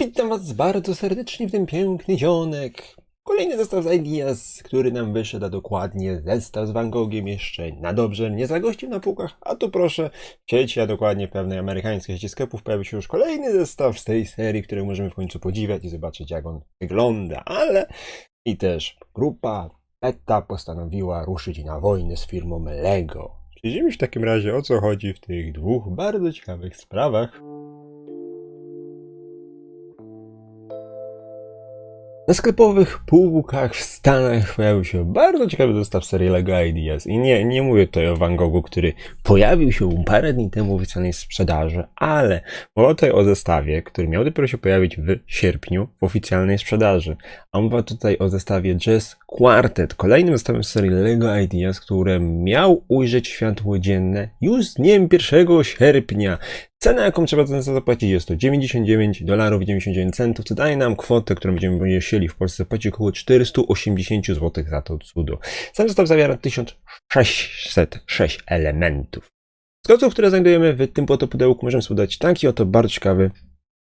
Witam Was bardzo serdecznie w ten piękny dzionek. Kolejny zestaw z Ideas, który nam wyszedł, a dokładnie zestaw z Van Gogiem jeszcze na dobrze nie zagościł na półkach, a tu proszę, w sieci, a dokładnie pewnej amerykańskiej sieci sklepów pojawił się już kolejny zestaw z tej serii, który możemy w końcu podziwiać i zobaczyć jak on wygląda, ale i też grupa PETA postanowiła ruszyć na wojnę z firmą Lego. Przyjrzyjmy się w takim razie o co chodzi w tych dwóch bardzo ciekawych sprawach. Na sklepowych półkach w Stanach pojawił się bardzo ciekawy zestaw serii LEGO Ideas. I nie, nie mówię tutaj o Van Goghu, który pojawił się parę dni temu w oficjalnej sprzedaży, ale mowa tutaj o zestawie, który miał dopiero się pojawić w sierpniu w oficjalnej sprzedaży. A mowa tutaj o zestawie Jazz Quartet, kolejnym zestawem serii LEGO Ideas, które miał ujrzeć światło dzienne już z dniem 1 sierpnia. Cena, jaką trzeba za zestaw zapłacić, jest to 99 dolarów 99 centów, co daje nam kwotę, którą będziemy musieli w Polsce zapłacić około 480 zł za to cudo. Sam zestaw zawiera 1606 elementów. Z kloców, które znajdujemy w tym oto pudełku, możemy sobie dać taki oto bardzo ciekawy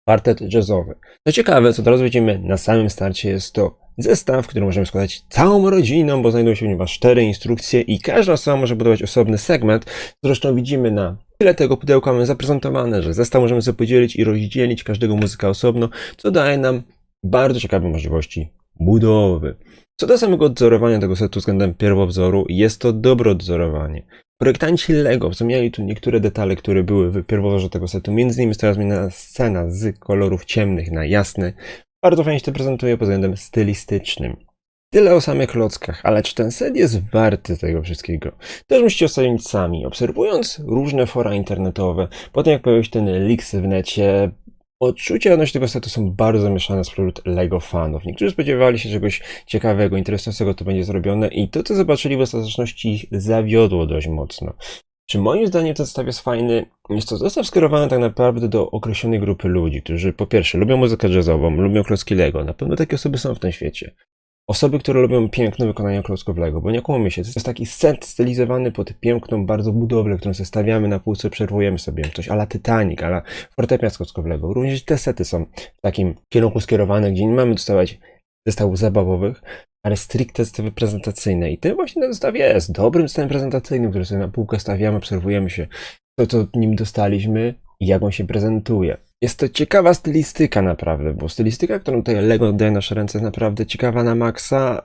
partet jazzowy. Co ciekawe, co teraz widzimy na samym starcie, jest to zestaw, który możemy składać całą rodziną, bo znajdują się w nim cztery instrukcje i każda osoba może budować osobny segment. Zresztą widzimy na tyle tego pudełka mamy zaprezentowane, że zestaw możemy sobie podzielić i rozdzielić każdego muzyka osobno, co daje nam bardzo ciekawe możliwości budowy. Co do samego odzorowania tego setu względem pierwowzoru, jest to dobre odzorowanie. Projektanci LEGO wspomnieli tu niektóre detale, które były w pierwowzorze tego setu, między innymi teraz zmieniona scena z kolorów ciemnych na jasne. Bardzo fajnie się to prezentuje pod względem stylistycznym. Tyle o samych klockach, ale czy ten set jest warty tego wszystkiego? Też musicie ocenić sami, obserwując różne fora internetowe. Potem jak pojawił się ten leaks w necie, odczucia odnośnie tego setu są bardzo zamieszane wśród LEGO fanów. Niektórzy spodziewali się czegoś ciekawego, interesującego to będzie zrobione i to, co zobaczyli w ostateczności ich zawiodło dość mocno. Czy moim zdaniem ten zestaw jest fajny? Jest to zestaw skierowany tak naprawdę do określonej grupy ludzi, którzy po pierwsze lubią muzykę jazzową, lubią klocki Lego. Na pewno takie osoby są w tym świecie. Osoby, które lubią piękne wykonanie klocków Lego, bo nie kłammy się, to jest taki set stylizowany pod piękną bardzo budowlę, którą sobie stawiamy na półce, obserwujemy sobie coś ala Titanic, ala fortepian z klocków Lego. Również te sety są w takim kierunku skierowane, gdzie nie mamy dostawać zestawów zabawowych, ale stricte zestawy prezentacyjne. I ten właśnie ten zestaw jest dobrym zestawem prezentacyjnym, który sobie na półkę stawiamy, obserwujemy się to, co nim dostaliśmy i jak on się prezentuje. Jest to ciekawa stylistyka naprawdę, bo stylistyka, którą tutaj Lego daje nasze ręce jest naprawdę ciekawa na maksa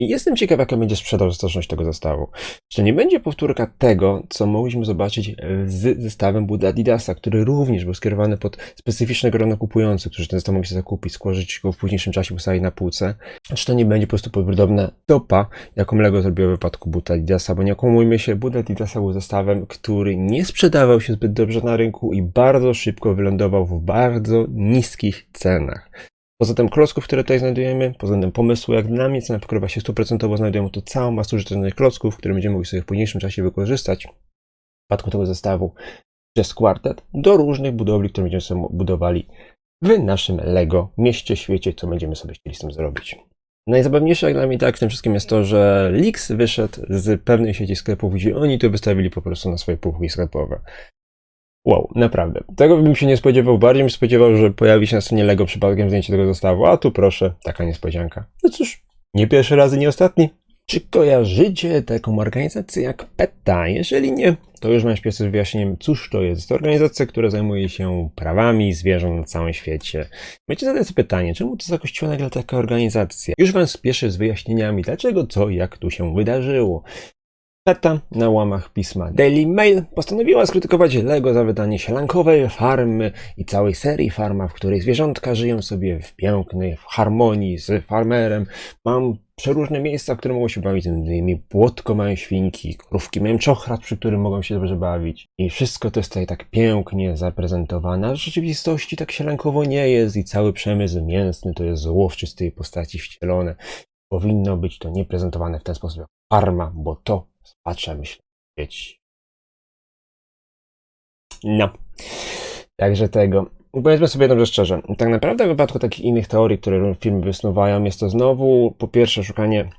i jestem ciekaw, jaka będzie sprzedaż ostateczność tego zestawu. Czy nie będzie powtórka tego, co mogliśmy zobaczyć e, z zestawem Buda Adidasa, który również był skierowany pod specyficzne grono kupujących, którzy ten zestaw mogli zakupić, skłożyć go w późniejszym czasie, postawić na półce. Czy to nie będzie po prostu podobna topa, jaką Lego zrobiło w wypadku Buda Adidasa, bo nie okłamujmy się, Buda Adidasa był zestawem, który nie sprzedawał się zbyt dobrze na rynku i bardzo szybko wylądował w bardzo niskich cenach. Poza tym klocków, które tutaj znajdujemy, pod względem pomysłu, jak dla mnie cena pokrywa się stuprocentowo, znajdujemy tu całą masę użytecznych klocków, które będziemy mogli sobie w późniejszym czasie wykorzystać. W przypadku tego zestawu Jazz Quartet do różnych budowli, które będziemy sobie budowali w naszym Lego mieście, świecie, co będziemy sobie chcieli z tym zrobić. Najzabawniejsze jak dla mnie tak w tym wszystkim jest to, że Lix wyszedł z pewnej sieci sklepów, gdzie oni to wystawili po prostu na swoje półki sklepowe. Wow, naprawdę. Tego bym się nie spodziewał. Bardziej bym spodziewał, że pojawi się na scenie Lego przypadkiem zdjęcie tego zestawu, a tu proszę, taka niespodzianka. No cóż, nie pierwszy raz i nie ostatni. Czy kojarzycie taką organizację jak PETA? Jeżeli nie, to już mam śpieszyć z wyjaśnieniem, cóż to jest. To organizacja, która zajmuje się prawami zwierząt na całym świecie. Będziecie zadać sobie pytanie, czemu to zakościła nagle taka organizacja? Już wam spieszę z wyjaśnieniami, dlaczego, co, jak tu się wydarzyło. PETA na łamach pisma Daily Mail postanowiła skrytykować Lego za wydanie sielankowej farmy i całej serii farma, w której zwierzątka żyją sobie w pięknej w harmonii z farmerem. Mam przeróżne miejsca, w które mogą się bawić, innymi płotko mają świnki, krówki mają czochrat, przy którym mogą się dobrze bawić. I wszystko to jest tutaj tak pięknie zaprezentowane, a w rzeczywistości tak sielankowo nie jest i cały przemysł mięsny to jest zło w czystej postaci wcielone. Powinno być to nie prezentowane w ten sposób jak farma, bo to Myślę, dzieci. No. Także tego. Powiedzmy sobie dobrze szczerze. Tak naprawdę w wypadku takich innych teorii, które firmy wysnuwają, jest to znowu po pierwsze szukanie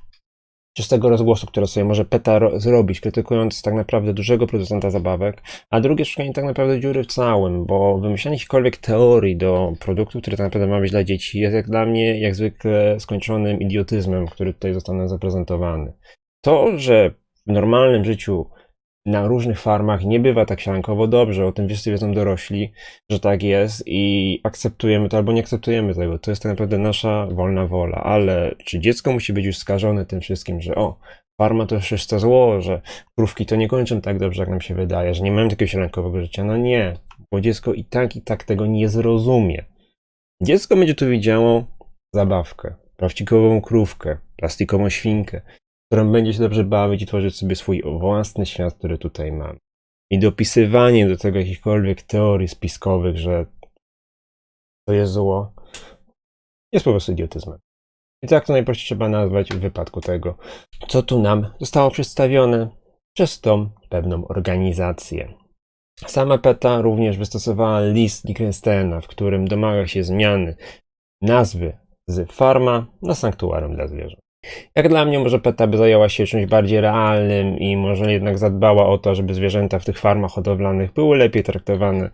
czystego rozgłosu, które sobie może PETA ro- zrobić, krytykując tak naprawdę dużego producenta zabawek, a drugie szukanie tak naprawdę dziury w całym, bo wymyślanie jakichkolwiek teorii do produktu, który tak naprawdę ma być dla dzieci, jest jak dla mnie jak zwykle skończonym idiotyzmem, który tutaj został nam zaprezentowany. To, że w normalnym życiu na różnych farmach nie bywa tak siankowo dobrze, o tym wszyscy wiedzą dorośli, że tak jest i akceptujemy to albo nie akceptujemy tego. To jest tak naprawdę nasza wolna wola, ale czy dziecko musi być już skażone tym wszystkim, że o, farma to już zło, że krówki to nie kończą tak dobrze, jak nam się wydaje, że nie mają takiego siankowego życia? No nie, bo dziecko i tak, i tak tego nie zrozumie. Dziecko będzie tu widziało zabawkę, plastikową krówkę, plastikową świnkę, którą będzie się dobrze bawić i tworzyć sobie swój własny świat, który tutaj mam. I dopisywanie do tego jakichkolwiek teorii spiskowych, że to jest zło, jest po prostu idiotyzmem. I tak to najprościej trzeba nazwać w wypadku tego, co tu nam zostało przedstawione przez tą pewną organizację. Sama PETA również wystosowała list Dickenstena, w którym domaga się zmiany nazwy z farma na sanktuarium dla zwierząt. Jak dla mnie, może PETA by zajęła się czymś bardziej realnym i może jednak zadbała o to, żeby zwierzęta w tych farmach hodowlanych były lepiej traktowane,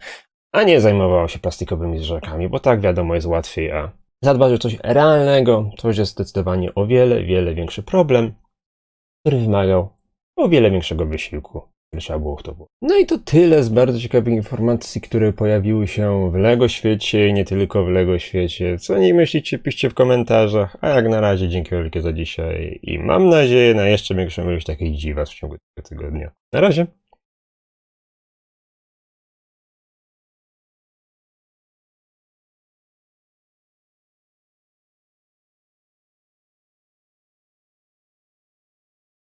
a nie zajmowała się plastikowymi zwierzakami, bo tak wiadomo jest łatwiej, a zadbać o coś realnego to już jest zdecydowanie o wiele, wiele większy problem, który wymagał o wiele większego wysiłku. Który Trzeba było w to włożyć. No i to tyle z bardzo ciekawych informacji, które pojawiły się w Lego świecie i nie tylko w Lego świecie. Co nie myślicie, piszcie w komentarzach. A jak na razie dzięki wielkie za dzisiaj i mam nadzieję na jeszcze większą ilość takich dziwas w ciągu tego tygodnia. Na razie.